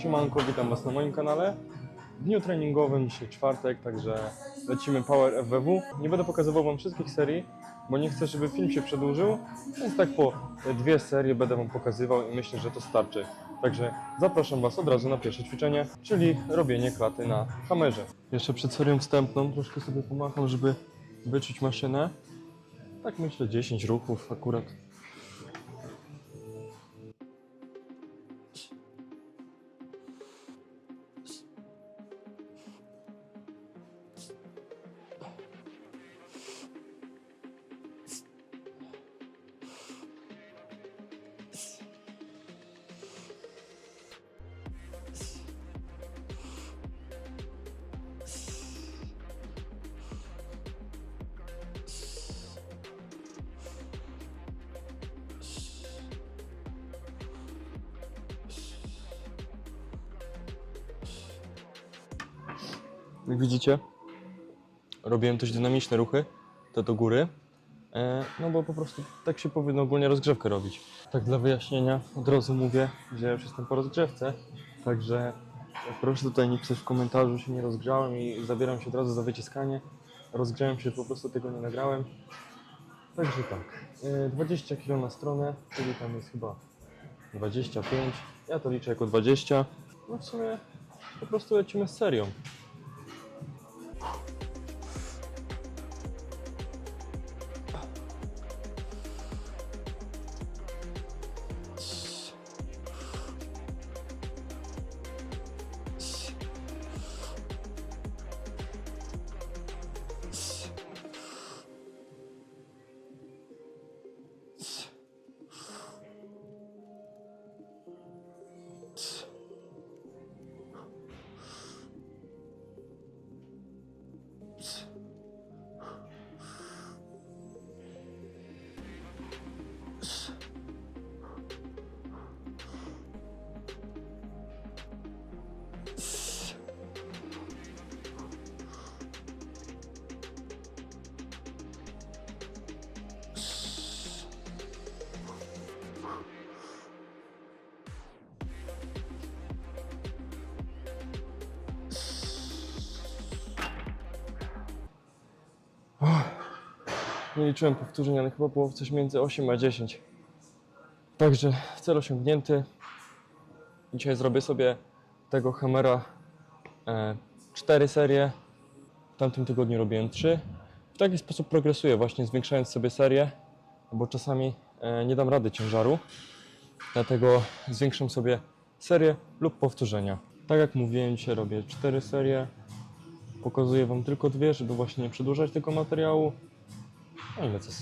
Siemanko, witam Was na moim kanale. W dniu treningowym, dzisiaj czwartek, także lecimy Power FWW. Nie będę pokazywał Wam wszystkich serii, bo nie chcę, żeby film się przedłużył, więc tak po dwie serie będę Wam pokazywał i myślę, że to starczy. Także zapraszam Was od razu na pierwsze ćwiczenie, czyli robienie klaty na kamerze. Jeszcze przed serią wstępną troszkę sobie pomacham, żeby wyczuć maszynę. Tak myślę 10 ruchów akurat. Jak widzicie, robiłem dość dynamiczne ruchy, te do góry, e, no bo po prostu tak się powinno ogólnie rozgrzewkę robić. Tak dla wyjaśnienia od razu mówię, że ja już jestem po rozgrzewce, także proszę tutaj nie pisać w komentarzu, że się nie rozgrzałem i zabieram się od razu za wyciskanie. Rozgrzałem się, po prostu tego nie nagrałem. Także tak, e, 20 kg na stronę, czyli tam jest chyba 25, ja to liczę jako 20. No w sumie po prostu lecimy z serią. Nie liczyłem powtórzeń, ale chyba było coś między 8 a 10. Także cel osiągnięty. Dzisiaj zrobię sobie tego Hammera e, 4 serie. W tamtym tygodniu robiłem 3. W taki sposób progresuję, właśnie zwiększając sobie serię, bo czasami e, nie dam rady ciężaru. Dlatego zwiększam sobie serię lub powtórzenia. Tak jak mówiłem, dzisiaj robię 4 serie. Pokazuję Wam tylko dwie, żeby właśnie nie przedłużać tego materiału. No i lecę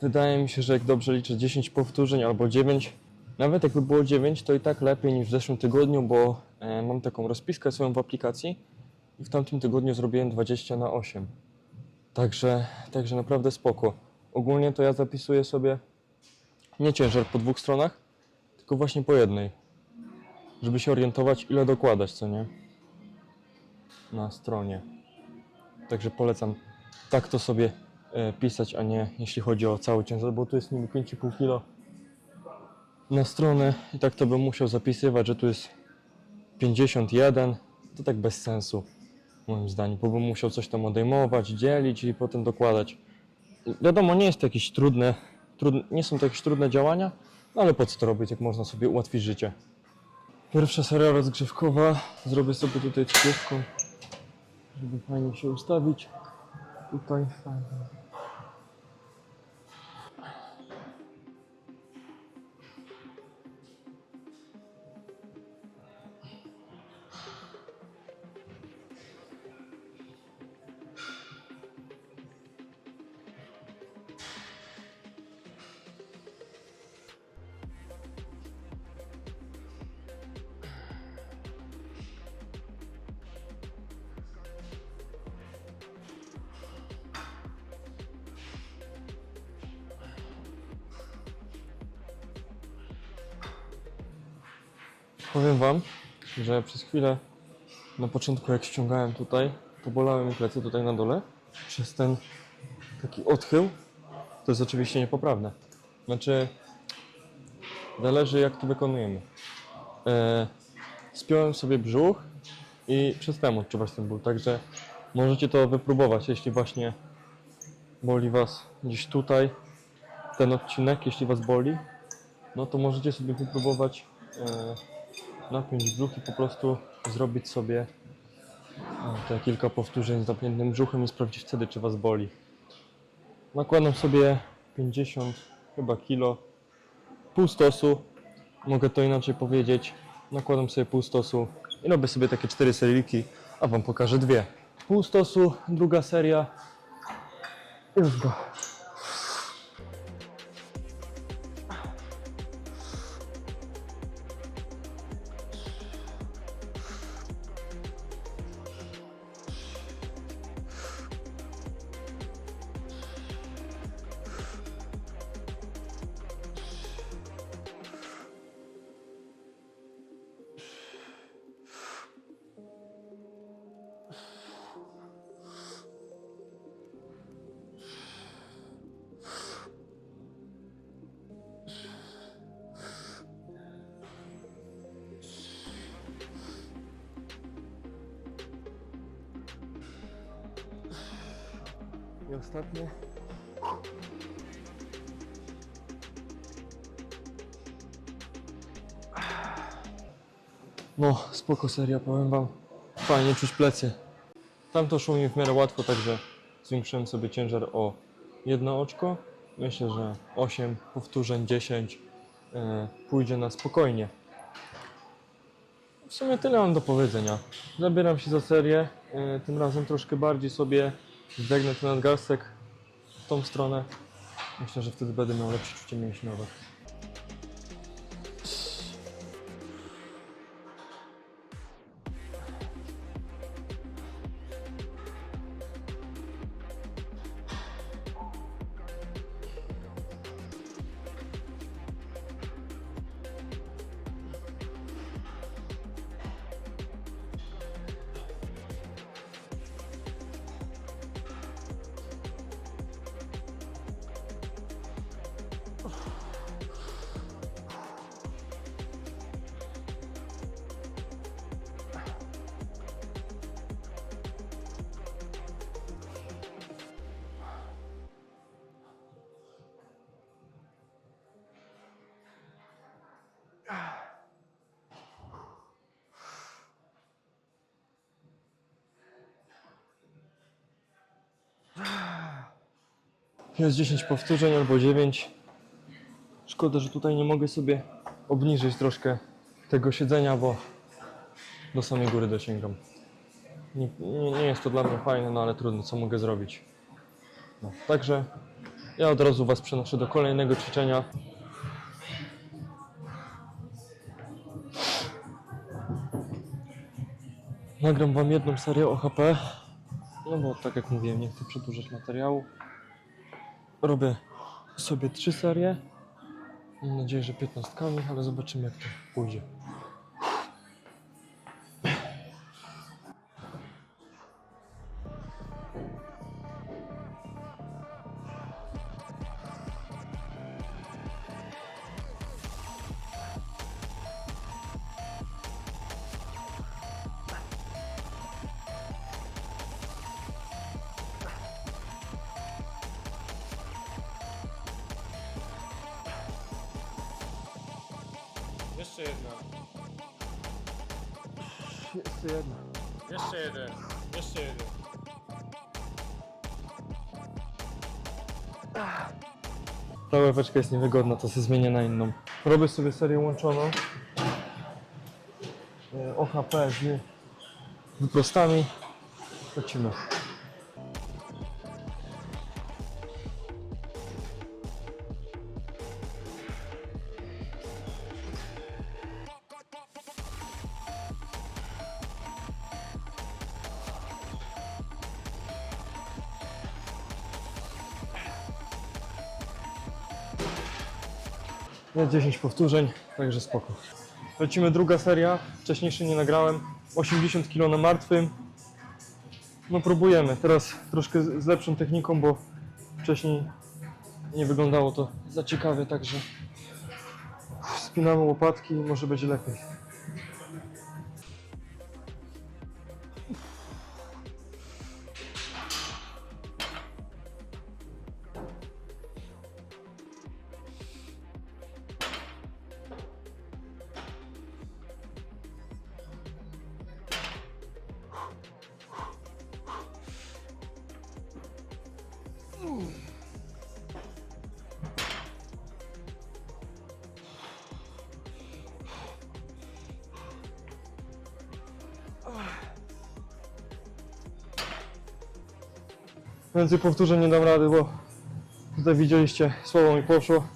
Wydaje mi się, że jak dobrze liczę 10 powtórzeń albo 9, nawet jakby było 9, to i tak lepiej niż w zeszłym tygodniu, bo e, mam taką rozpiskę swoją w aplikacji i w tamtym tygodniu zrobiłem 20 na 8. Także, także naprawdę spoko. Ogólnie to ja zapisuję sobie nie ciężar po dwóch stronach, tylko właśnie po jednej, żeby się orientować ile dokładać, co nie? Na stronie. Także polecam tak to sobie e, pisać, a nie jeśli chodzi o cały ciężar, bo tu jest niby 5,5 kg na stronę i tak to bym musiał zapisywać, że tu jest 51, to tak bez sensu moim zdaniem, bo bym musiał coś tam odejmować, dzielić i potem dokładać. Wiadomo, nie jest to jakieś trudne, trudne nie są to jakieś trudne działania, no ale po co to robić, jak można sobie ułatwić życie. Pierwsza seria rozgrzewkowa. Zrobię sobie tutaj 30, żeby fajnie się ustawić. Tutaj fajnie. Powiem wam, że przez chwilę na początku jak ściągałem tutaj, to bolały mi plecy tutaj na dole. Przez ten taki odchył. To jest oczywiście niepoprawne. Znaczy, zależy jak to wykonujemy. E, spiąłem sobie brzuch i przestałem odczuwać ten ból, także możecie to wypróbować, jeśli właśnie boli was gdzieś tutaj, ten odcinek, jeśli was boli, no to możecie sobie wypróbować e, napiąć brzuch i po prostu zrobić sobie e, te kilka powtórzeń z napiętym brzuchem i sprawdzić wtedy, czy Was boli. Nakładam sobie 50 chyba kilo, pół stosu, mogę to inaczej powiedzieć. Nakładam sobie pół stosu i robię sobie takie cztery seryjki, a Wam pokażę dwie. Pół stosu, druga seria. Już go. Ostatnie. No, spoko seria, powiem wam. Fajnie czuć plecy. Tam to szło mi w miarę łatwo, także zwiększyłem sobie ciężar o jedno oczko. Myślę, że 8 powtórzeń, 10 e, pójdzie na spokojnie. W sumie tyle mam do powiedzenia. Zabieram się za serię. E, tym razem troszkę bardziej sobie zdegnę ten nadgarstek w tą stronę. Myślę, że wtedy będę miał lepsze czucie mięśniowe. Jest 10 powtórzeń albo 9. Szkoda, że tutaj nie mogę sobie obniżyć troszkę tego siedzenia, bo do samej góry dosięgam. Nie, nie, nie jest to dla mnie fajne, no ale trudno, co mogę zrobić. No, także ja od razu Was przenoszę do kolejnego ćwiczenia. Nagram Wam jedną serię OHP, no bo tak jak mówiłem, nie chcę przedłużać materiału. Robię sobie trzy serie. Mam nadzieję, że 15, ale zobaczymy jak to pójdzie. Jeszcze jedna. Jeszcze jedna. Jeszcze jeden. Jeszcze jeden. Ta ławeczka jest niewygodna, to się zmienię na inną. Robię sobie serię łączoną. E, OHP z wyprostami. Lecimy. Ja 10 powtórzeń, także spoko. Lecimy druga seria, wcześniejszej nie nagrałem. 80 kg na martwym. No próbujemy, teraz troszkę z lepszą techniką, bo wcześniej nie wyglądało to za ciekawie, także spinamy łopatki i może będzie lepiej. Więcej powtórzeń nie dam rady, bo tutaj widzieliście, słowo mi poszło.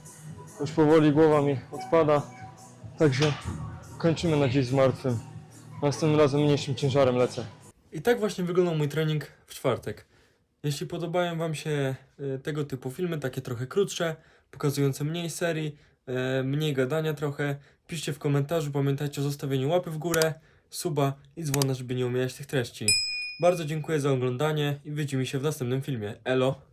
Już powoli głowa mi odpada. Także kończymy na dziś z martwym. Następnym razem mniejszym ciężarem lecę. I tak właśnie wyglądał mój trening w czwartek. Jeśli podobają Wam się y, tego typu filmy, takie trochę krótsze, pokazujące mniej serii, y, mniej gadania trochę, piszcie w komentarzu, pamiętajcie o zostawieniu łapy w górę, suba i dzwona, żeby nie omijać tych treści. Bardzo dziękuję za oglądanie i widzimy się w następnym filmie. Elo!